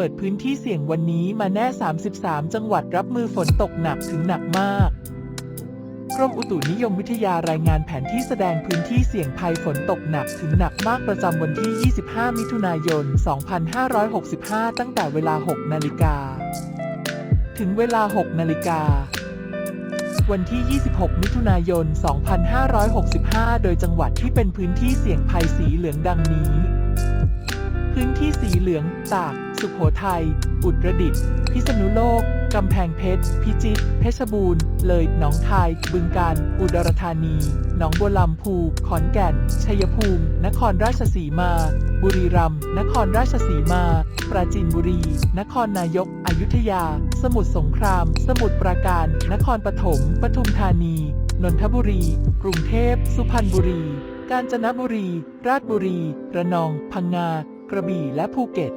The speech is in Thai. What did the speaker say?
ปิดพื้นที่เสี่ยงวันนี้มาแน่ 33 จังหวัดรับมือฝนตกหนักถึงหนักมากกรมอุตุนิยมวิทยารายงานแผนที่แสดงพื้นที่เสี่ยงภัยฝนตกหนักถึงหนักมากประจำวันที่ 25 มิถุนายน 2565 ตั้งแต่เวลา 6 นาฬิกา ถึงเวลา 6 นาฬิกา วันที่ 26 มิถุนายน 2565 โดยจังหวัดที่เป็นพื้นที่เสี่ยงภัยสีเหลืองดังนี้ พื้นที่ เหลือง ตาก สุโขทัย อุตรดิตถ์ พิษณุโลก กำแพงเพชร พิจิตร เพชรบูรณ์ เลย หนองคาย บึงกาฬ อุดรธานี หนองบัวลำพู ขอนแก่น ชัยภูมิ นครราชสีมา บุรีรัมย์ นครราชสีมา ปราจีนบุรี นครนายก อยุธยา สมุทรสงคราม สมุทรปราการ นครปฐม ปทุมธานี นนทบุรี กรุงเทพ สุพรรณบุรี กาญจนบุรี ราชบุรี ระนอง พังงา กระบี่และภูเก็ต